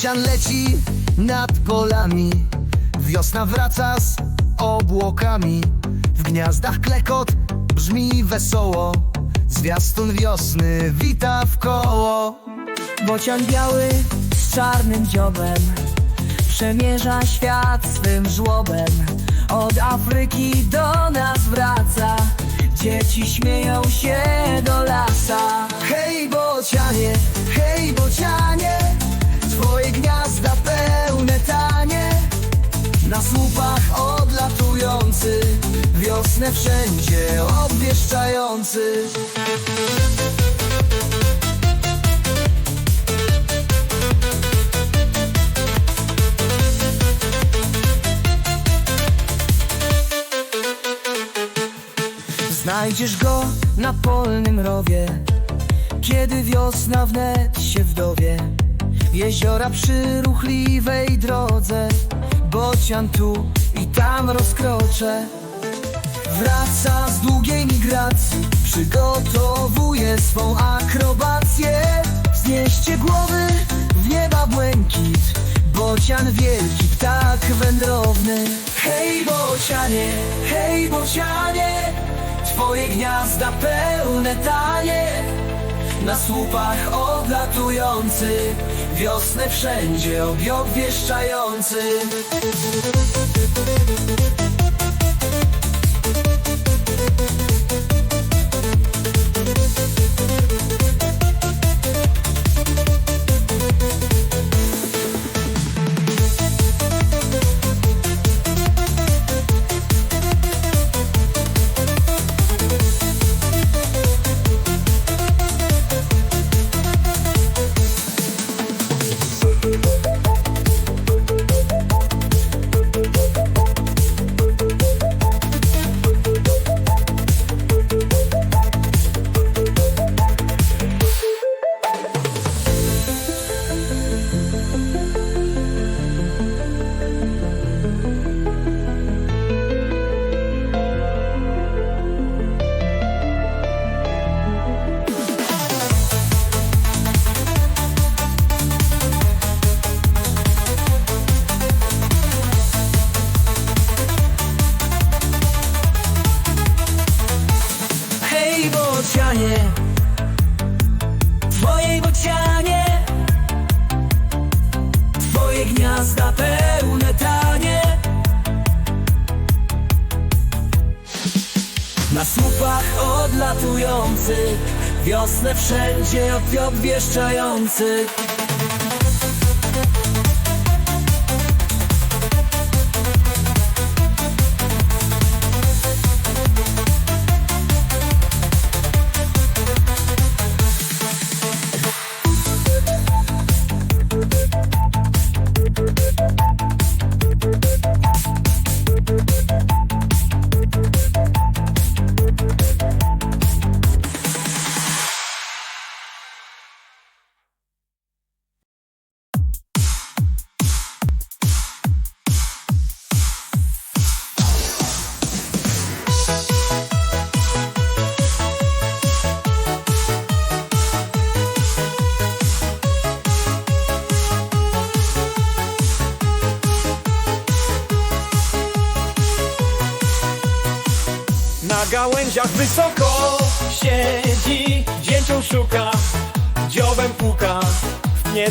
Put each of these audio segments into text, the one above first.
Bocian leci nad polami. Wiosna wraca z obłokami. W gniazdach klekot brzmi wesoło. Zwiastun wiosny wita w koło. Bocian biały z czarnym dziobem Przemierza świat swym żłobem. Od Afryki do nas wraca. Dzieci śmieją się do lasa. Hej bocianie, hej bocianie Twoje gniazda pełne tanie. Na słupach odlatujący Wiosnę wszędzie obwieszczający. Znajdziesz go na polnym rowie Kiedy wiosna wnet się wdowie Jeziora przy ruchliwej drodze Bocian tu i tam rozkrocze Wraca z długiej migracji Przygotowuje swą akrobację. Znieście głowy w nieba błękit Bocian wielki, ptak wędrowny. Hej bocianie, hej bocianie Twoje gniazda pełne tanie. Na słupach odlatujący Wiosnę wszędzie obwieszczający Hej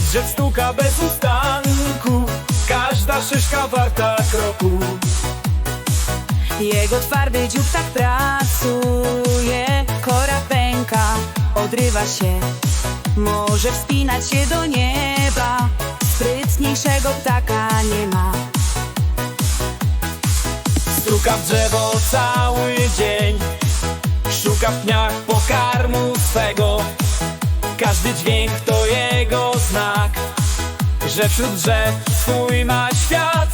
drzew stuka bez ustanku, każda szyszka warta kroku. Jego twardy dziób tak pracuje. Kora pęka, odrywa się. Może wspinać się do nieba. Sprytniejszego ptaka nie ma. Stuka w drzewo cały dzień, szuka w pniach pokarmu swego. Każdy dźwięk to jego znak, wśród drzew swój ma świat.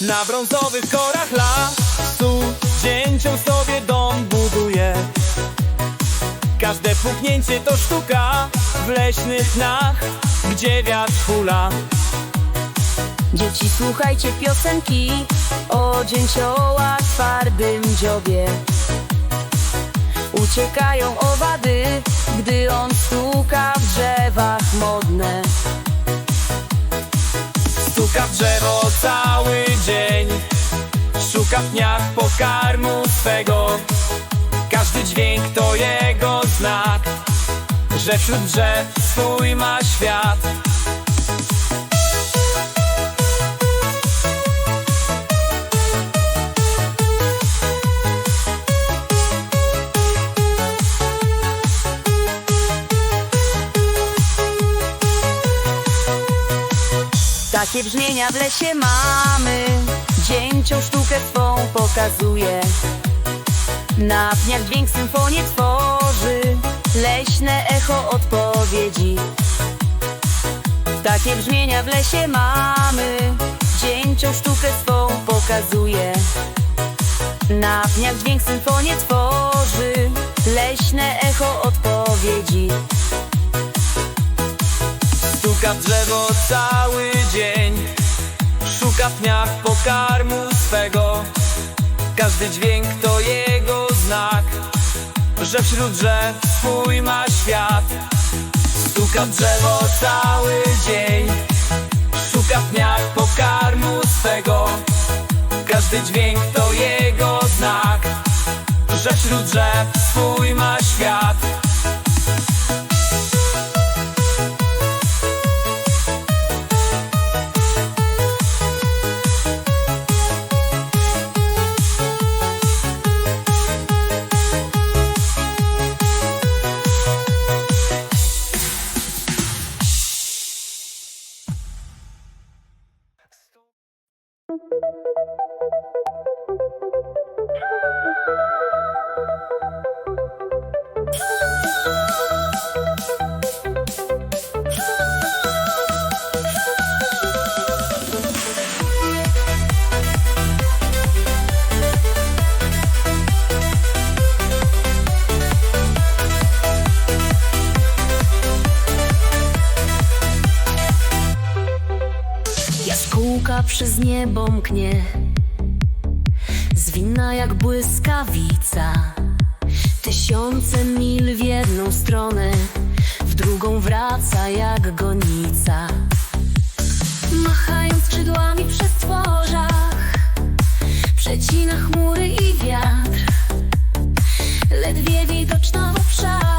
Na brązowych korach lasu Dzięcioł sobie dom buduje Każde puknięcie to sztuka w leśnych dnach, gdzie wiatr hula. Dzieci słuchajcie piosenki o dzięcioła twardym dziobie. Uciekają owady, gdy on stuka w drzewach modne. Stuka w drzewo cały dzień Szuka w dniach pokarmu swego. Każdy dźwięk to jego znak Że wśród drzew swój ma świat. Takie brzmienia w lesie mamy. Dzięcią sztukę swą pokazuje. Na pniach dźwięk symfonię tworzy Leśne echo odpowiedzi. Takie brzmienia w lesie mamy. Dzięcią sztukę swą pokazuje. Na pniach dźwięk symfonię tworzy. Leśne echo odpowiedzi. Stuka w drzewo cały dzień. Szuka w dniach pokarmu swego. Każdy dźwięk to jego znak Że wśród drzew swój ma świat. Stuka drzewo cały dzień Szuka w dniach pokarmu swego. Każdy dźwięk to jego znak Że wśród drzew swój ma świat przez niebo mknie. Zwinna jak błyskawica. Tysiące mil w jedną stronę W drugą wraca jak gonica. Machając skrzydłami przez tworzach Przecina chmury i wiatr. Ledwie widoczna w obszarach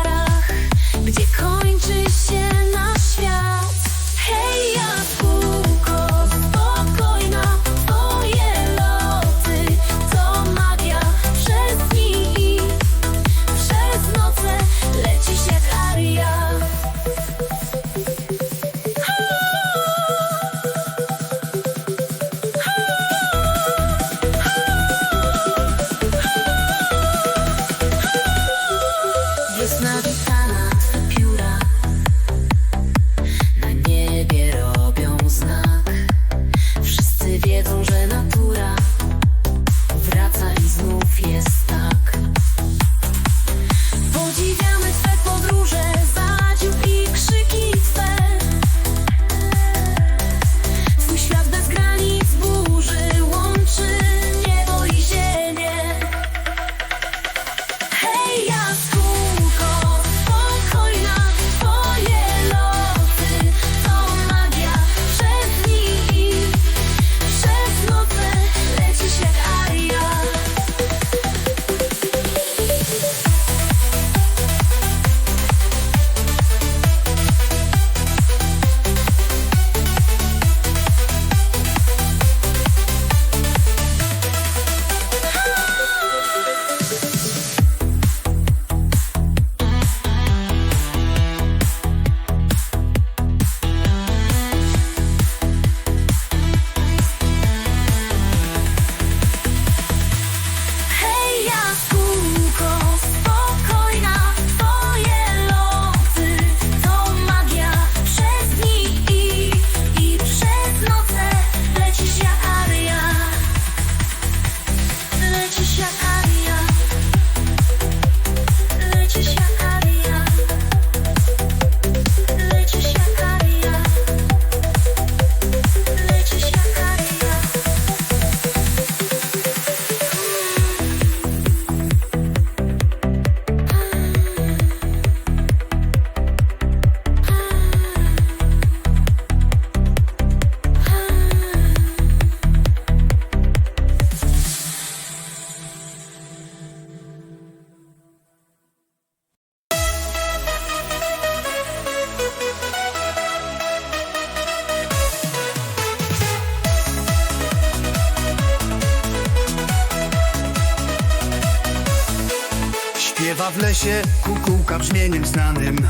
w lesie kukułka brzmieniem znanym.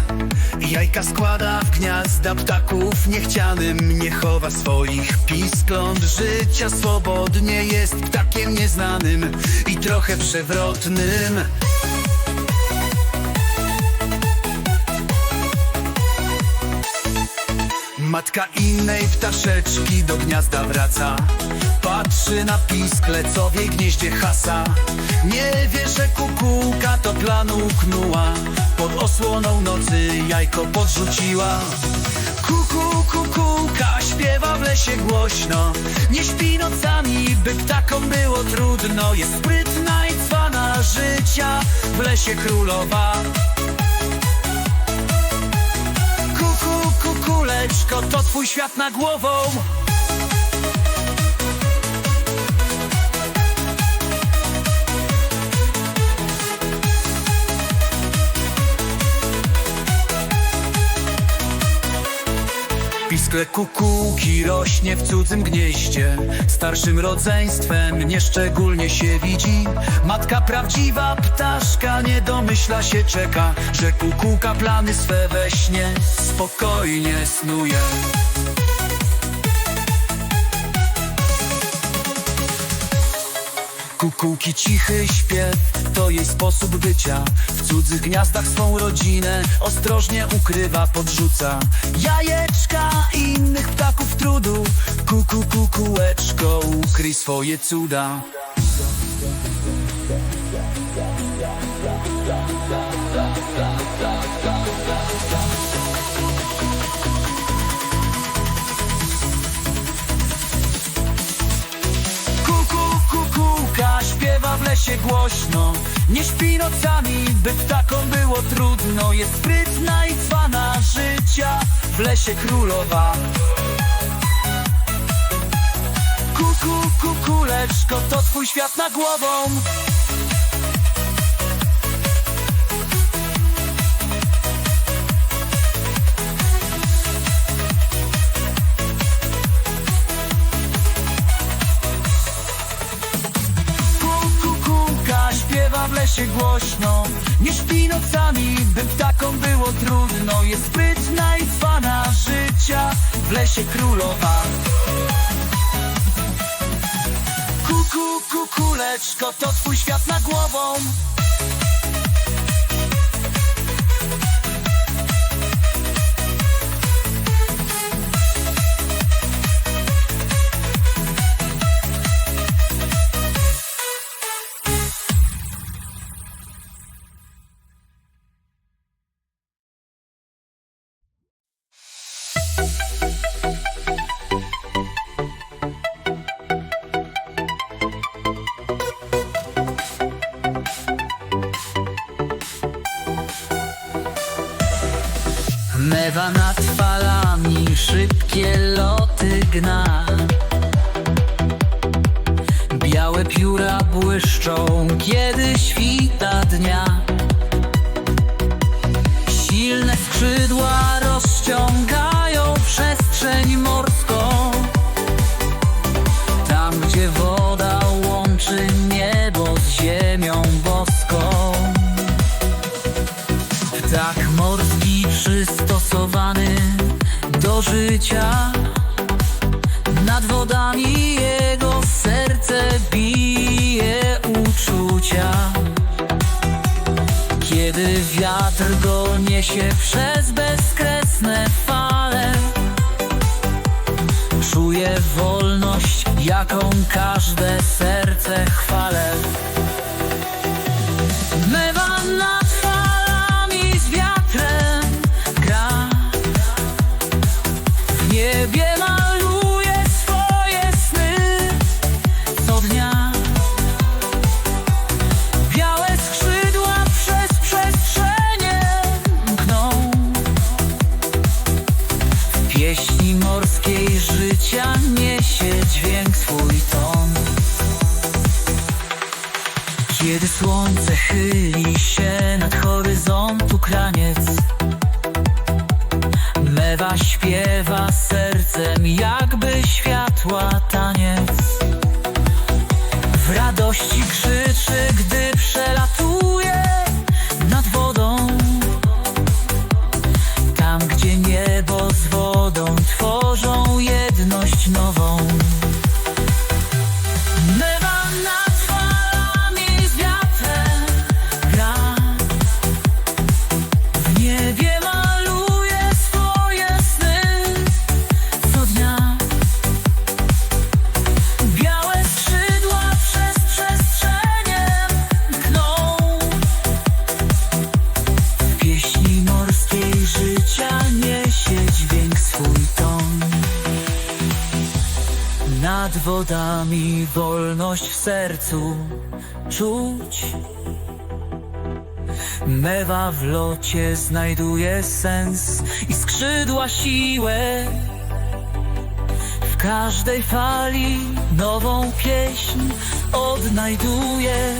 Jajka składa w gniazda ptaków niechcianym. Nie chowa swoich piskląt życia swobodnie Jest ptakiem nieznanym i trochę przewrotnym Matka innej ptaszeczki do gniazda wraca. Patrzy na piskle, co w jej gnieździe hasa Nie wie, że kukułka to planu uknęła Pod osłoną nocy jajko podrzuciła. Kuku, kukułka śpiewa w lesie głośno. Nie śpi nocami, by ptakom było trudno. Jest sprytna i cwana życia W lesie królowa kukuleczko, to twój świat na głową Piskle kukułki rośnie w cudzym gnieździe. Starszym rodzeństwem nieszczególnie się widzi. Matka prawdziwa ptaszka nie domyśla się czeka Że kukułka plany swe we śnie spokojnie snuje Kukułki cichy śpiew to jej sposób bycia. W cudzych gniazdach swą rodzinę ostrożnie ukrywa, podrzuca Jajeczka innych ptaków trudu. Kuku, kukułeczko, ukryj swoje cuda śpiewa w lesie głośno. Nie śpi nocami, by ptakom było trudno. Jest sprytna i cwana życia W lesie królowa. Kuku, kukuleczko, to twój świat na głową lesie głośno Nie śpi nocami, by ptakom było trudno. Jest sprytna i cwana życia W lesie królowa. Kuku, kukuleczko, to twój świat na głową błyszczą, kiedy świta dnia. Silne skrzydła rozciągają przestrzeń morską. Tam, gdzie woda łączy niebo z ziemią boską. Ptak morski przystosowany do życia. Nad wodami jego serce bije uczucia Kiedy wiatr go niesie przez bezkresne fale. Czuje wolność, jaką każde serce chwale Mewa nad falami z wiatrem gra. W niebie maluje wolność w sercu czuć. Mewa w locie znajduje sens i skrzydła siłę. W każdej fali nową pieśń odnajduje.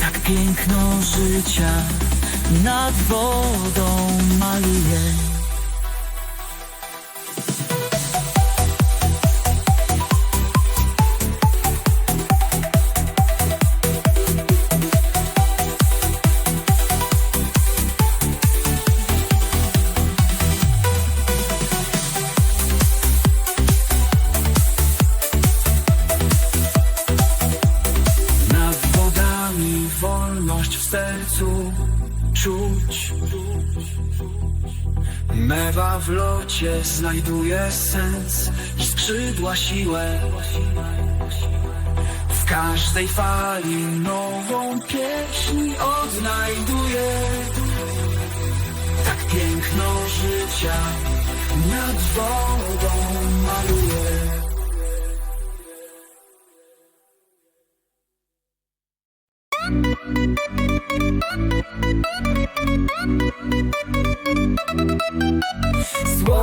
Tak piękno życia nad wodą maluje. W locie znajduje sens i skrzydła siłę. W każdej fali nową pieśń odnajduje. Tak piękno życia nad wodą maluje.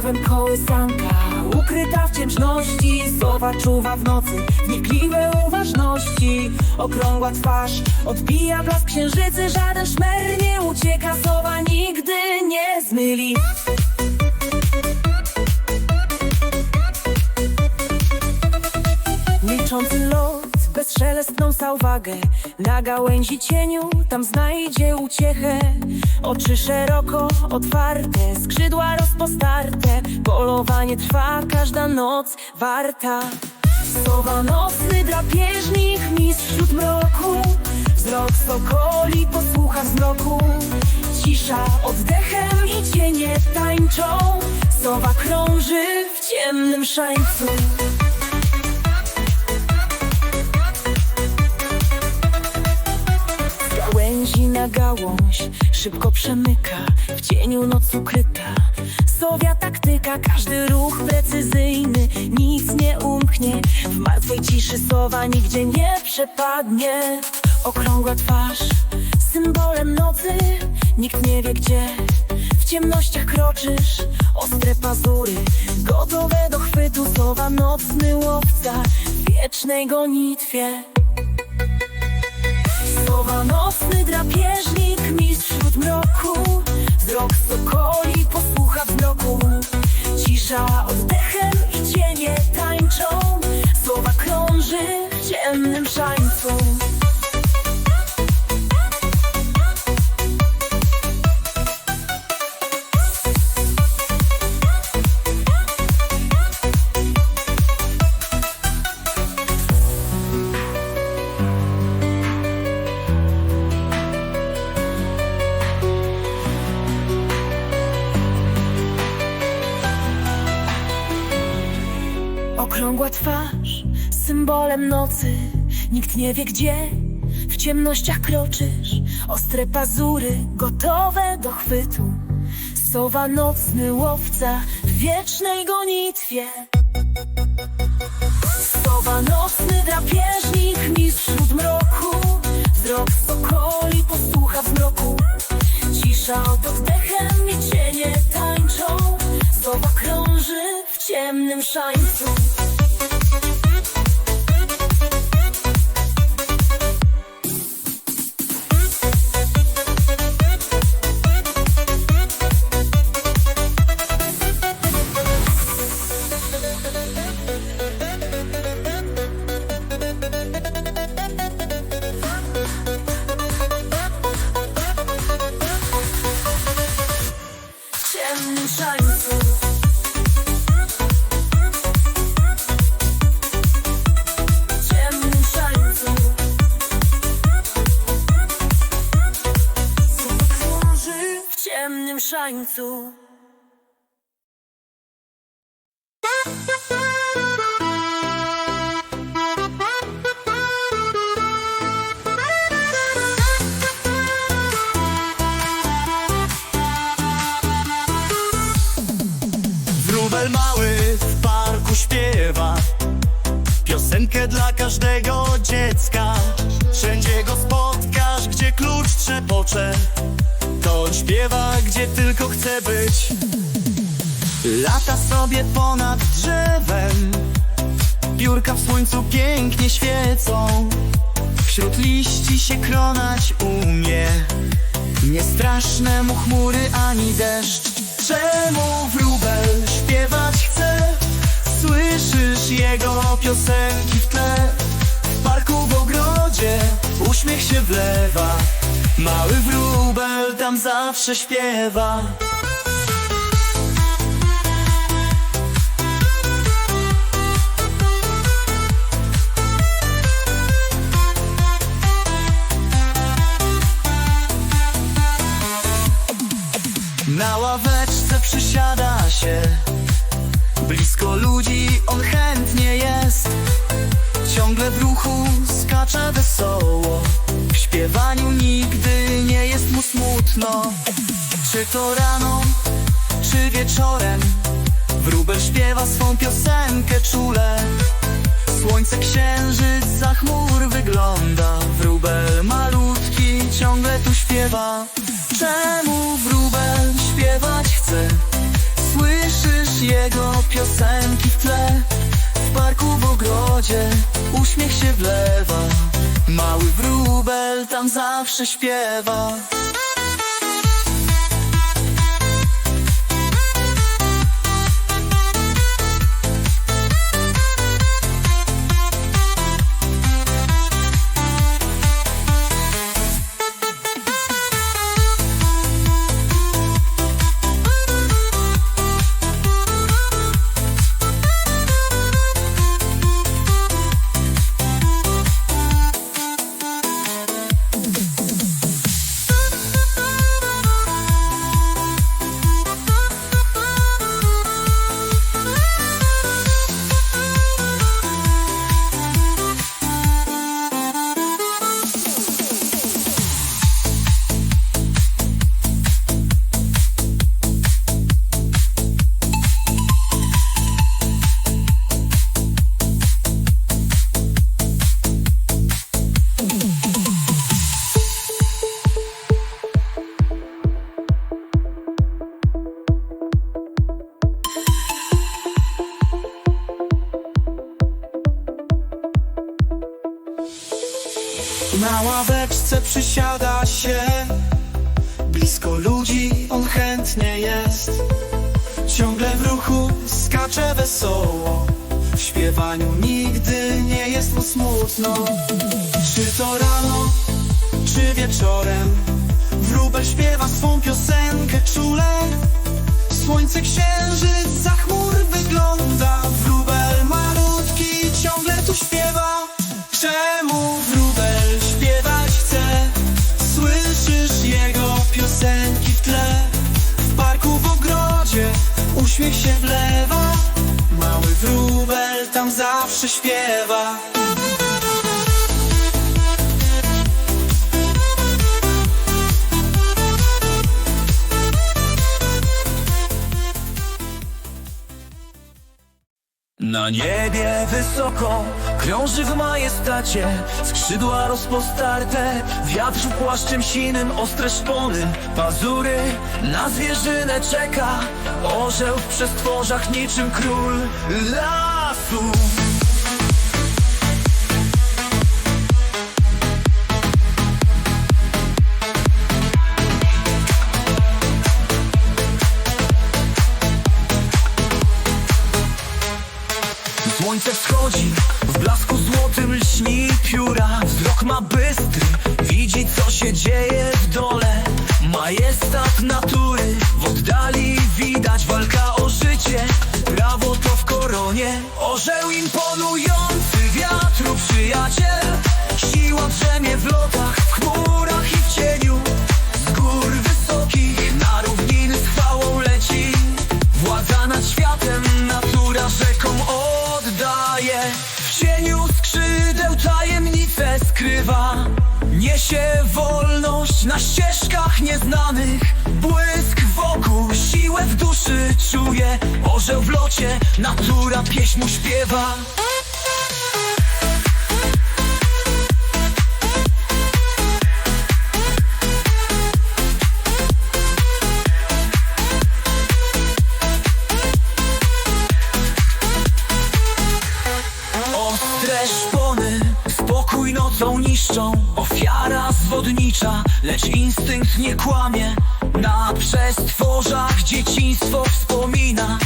Słowem kołysanka, ukryta w ciemności Sowa czuwa w nocy, wnikliwe uważności. Okrągła twarz, odbija blask księżycy. Żaden szmer nie ucieka, sowa nigdy nie zmyli. Milczący lot, bezszelestną sauwagę Na gałęzi cieniu, tam znajdzie uciechę. Oczy szeroko otwarte, skrzydła rozpostarte. Polowanie trwa, każda noc warta. Sowa nocny drapieżnik, mistrz wśród mroku. Wzrok sokoli posłucha wzroku. Cisza oddechem i cienie tańczą. Sowa krąży w ciemnym szańcu gałęzi na gałąź szybko przemyka W cieniu noc ukryta. Sowia taktyka, każdy ruch precyzyjny Nic nie umknie. W martwej ciszy sowa nigdzie nie przepadnie. Okrągła twarz, symbolem nocy Nikt nie wie gdzie. W ciemnościach kroczysz Ostre pazury, gotowe do chwytu Sowa nocny łowca W wiecznej gonitwie Nocny drapieżnik, mistrz wśród mroku Wzrok sokoli posłucha wzroku. Cisza oddechem i cienie tańczą. Sowa krąży w ciemnym szańcu nocy. Nikt nie wie gdzie, w ciemnościach kroczysz. Ostre pazury, gotowe do chwytu. Sowa nocny łowca w wiecznej gonitwie. Sowa nocny drapieżnik, mistrz wśród mroku Wzrok sokoli posłucha w mroku. Cisza od oddechem i cienie tańczą. Sowa krąży w ciemnym szańcu śpiewa. Piosenkę dla każdego dziecka. Wszędzie go spotkasz, gdzie klucz trzepocze. To śpiewa, gdzie tylko chce być. Lata sobie ponad drzewem. Piórka w słońcu pięknie świecą. Wśród liści się kronać umie. Nie straszne mu chmury ani deszcz. Czemu wróbel śpiewać chce? Słyszysz jego piosenki w tle? W parku w ogrodzie uśmiech się wlewa. Mały wróbel tam zawsze śpiewa. Na ławeczce przysiada Blisko ludzi on chętnie jest. Ciągle w ruchu skacze wesoło. W śpiewaniu nigdy nie jest mu smutno. Czy to rano, czy wieczorem. Wróbel śpiewa swą piosenkę czule. Słońce, księżyc, za chmur wygląda. Wróbel malutki ciągle tu śpiewa. Czemu wróbel śpiewać chce? Słyszysz jego piosenki w tle W parku w ogrodzie. Uśmiech się wlewa Mały wróbel tam zawsze śpiewa Na ławeczce przysiada się. Blisko ludzi on chętnie jest. Ciągle w ruchu skacze wesoło. W śpiewaniu nigdy nie jest mu smutno. Czy to rano, czy wieczorem. Wróbel śpiewa swą piosenkę czule. Słońce, księżyc, za chmur wygląda. Wróbel malutki ciągle tu śpiewa się wlewa Mały wróbel tam zawsze śpiewa Na niebie wysoko krąży w majestacie. Skrzydła rozpostarte, wiatr płaszczem sinym Ostre szpony, pazury, na zwierzynę czeka. Orzeł w przestworzach niczym król lasu Wschodzi, w blasku złotym lśni pióra. Wzrok ma bystry, widzi co się dzieje w dole. Majestat natury, w oddali widać walka o życie. Prawo to w koronie, orzeł imponujący wiatru przyjaciel. Siła drzemie w lotach, na ścieżkach nieznanych Błysk wokół, siłę w duszy czuje Orzeł w locie, natura pieśń mu śpiewa lecz instynkt nie kłamie. Na przestworzach dzieciństwo wspomina.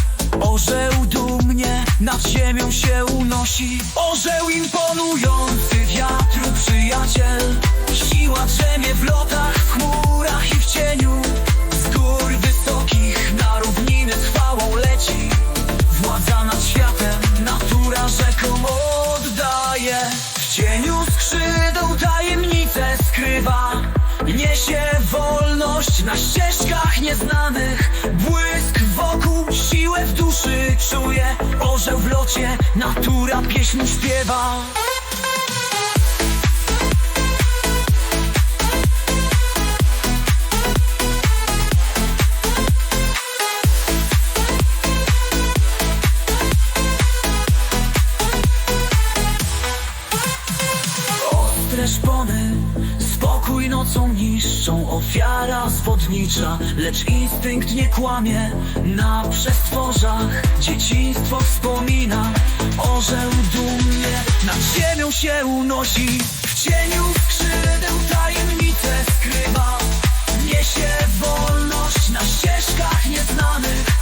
Orzeł dumnie nad ziemią się unosi. Orzeł imponujący wiatru przyjaciel. Siła drzemie w lotach, w chmurach i w cieniu. Z gór wysokich na równiny z chwałą leci. Władza nad światem, natura rzeką oddaje. W cieniu skrzydeł tajemnice skrywa Niesie wolność na ścieżkach nieznanych. Błysk wokół, siłę w duszy czuje Orzeł w locie, natura pieśń śpiewa. Ostre szpony mocą niższą Ofiara zwodnicza, lecz instynkt nie kłamie Na przestworzach. Dzieciństwo wspomina Orzeł dumnie nad ziemią się unosi. W cieniu skrzydeł tajemnicę skrywa. Niesie wolność na ścieżkach nieznanych.